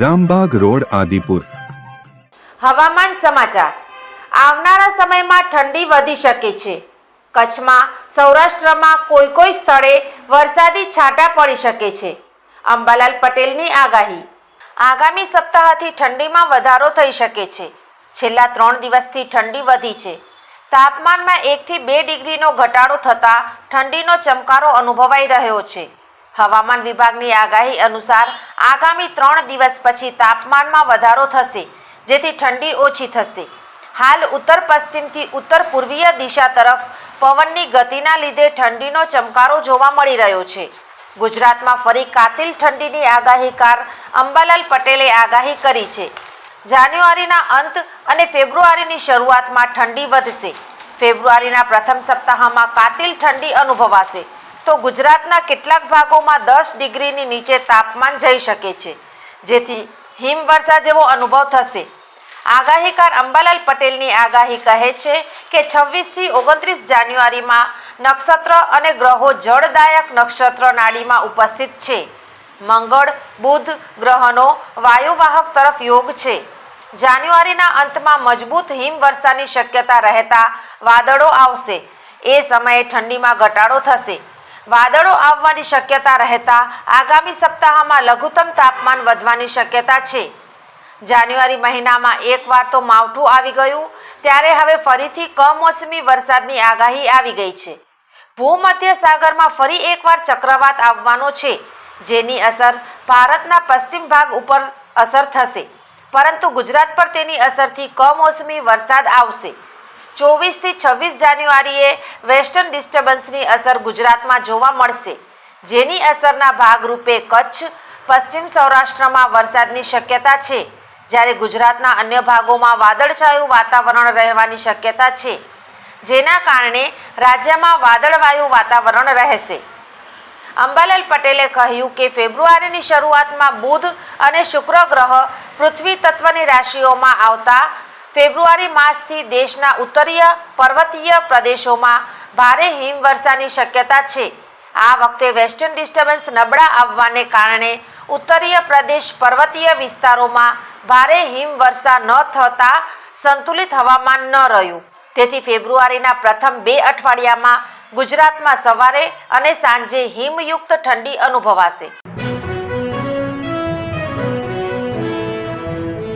Rambag road, Adipur. હવામાન સમાચાર. આવનારા સમયમાં ઠંડી વધી શકે છે. કચ્છમાં, સૌરાષ્ટ્રમાં કોઈ કોઈ સ્થળે વરસાદી છાંટા પડી શકે છે. અંબાલાલ પટેલની આગાહી. આગામી સપ્તાહથી ઠંડીમાં વધારો થઈ શકે છે. છેલ્લા ત્રણ દિવસથી ઠંડી વધી છે. તાપમાનમાં એકથી બે ડિગ્રીનો ઘટાડો થતાં ઠંડીનો ચમકારો અનુભવાઈ રહ્યો છે. હવામાન વિભાગની આગાહી અનુસાર આગામી ત્રણ દિવસ પછી તાપમાનમાં વધારો થશે, જેથી ઠંડી ઓછી થશે. હાલ ઉત્તર પશ્ચિમથી ઉત્તર પૂર્વીય દિશા તરફ પવનની ગતિના લીધે ઠંડીનો ચમકારો જોવા મળી રહ્યો છે. ગુજરાતમાં ફરી કાતિલ ઠંડીની આગાહીકાર અંબાલાલ પટેલે આગાહી કરી છે. જાન્યુઆરીના અંત અને ફેબ્રુઆરીની શરૂઆતમાં ઠંડી વધશે. ફેબ્રુઆરીના પ્રથમ સપ્તાહમાં કાતિલ ઠંડી અનુભવાશે. તો ગુજરાતના કેટલાક ભાગોમાં દસ ડિગ્રીની નીચે તાપમાન જઈ શકે છે. જેથી હિમવર્ષા જેવો અનુભવ થશે. આગાહીકાર અંબાલાલ પટેલની આગાહી કહે છે કે છવ્વીસથી ઓગણત્રીસ જાન્યુઆરીમાં નક્ષત્ર અને ગ્રહો જળદાયક નક્ષત્ર નાડીમાં ઉપસ્થિત છે. મંગળ, બુધ ગ્રહનો વાયુવાહક તરફ યોગ છે. જાન્યુઆરીના અંતમાં મજબૂત હિમવર્ષાની શક્યતા રહેતા વાદળો આવશે. એ સમયે ઠંડીમાં ઘટાડો થશે. વાદળો આવવાની શક્યતા રહેતા આગામી સપ્તાહમાં લઘુત્તમ તાપમાન વધવાની શક્યતા છે. જાન્યુઆરી મહિનામાં એકવાર તો માવઠું આવી ગયું, ત્યારે હવે ફરીથી કમોસમી વરસાદની આગાહી આવી ગઈ છે. ભૂમધ્ય સાગરમાં ફરી એકવાર ચક્રવાત આવવાનો છે, જેની અસર ભારતના પશ્ચિમ ભાગ ઉપર અસર થશે. પરંતુ ગુજરાત પર તેની અસરથી કમોસમી વરસાદ આવશે. ચોવીસથી છવ્વીસ જાન્યુઆરીએ વેસ્ટર્ન ડિસ્ટર્બન્સની અસર ગુજરાતમાં જોવા મળશે. જેની અસરના ભાગરૂપે કચ્છ, પશ્ચિમ સૌરાષ્ટ્રમાં વરસાદની શક્યતા છે. જ્યારે ગુજરાતના અન્ય ભાગોમાં વાદળછાયું વાતાવરણ રહેવાની શક્યતા છે. જેના કારણે રાજ્યમાં વાદળવાયુ વાતાવરણ રહેશે. અંબાલાલ પટેલે કહ્યું કે ફેબ્રુઆરીની શરૂઆતમાં બુધ અને શુક્ર ગ્રહ પૃથ્વી તત્વની રાશિઓમાં આવતા ફેબ્રુઆરી માસથી દેશના ઉત્તરીય પર્વતીય પ્રદેશોમાં ભારે હિમવર્ષાની શક્યતા છે. આ વખતે વેસ્ટર્ન ડિસ્ટર્બન્સ નબળા આવવાને કારણે ઉત્તરીય પ્રદેશ પર્વતીય વિસ્તારોમાં ભારે હિમવર્ષા ન થતાં સંતુલિત હવામાન ન રહ્યું. તેથી ફેબ્રુઆરીના પ્રથમ બે અઠવાડિયામાં ગુજરાતમાં સવારે અને સાંજે હિમયુક્ત ઠંડી અનુભવાશે.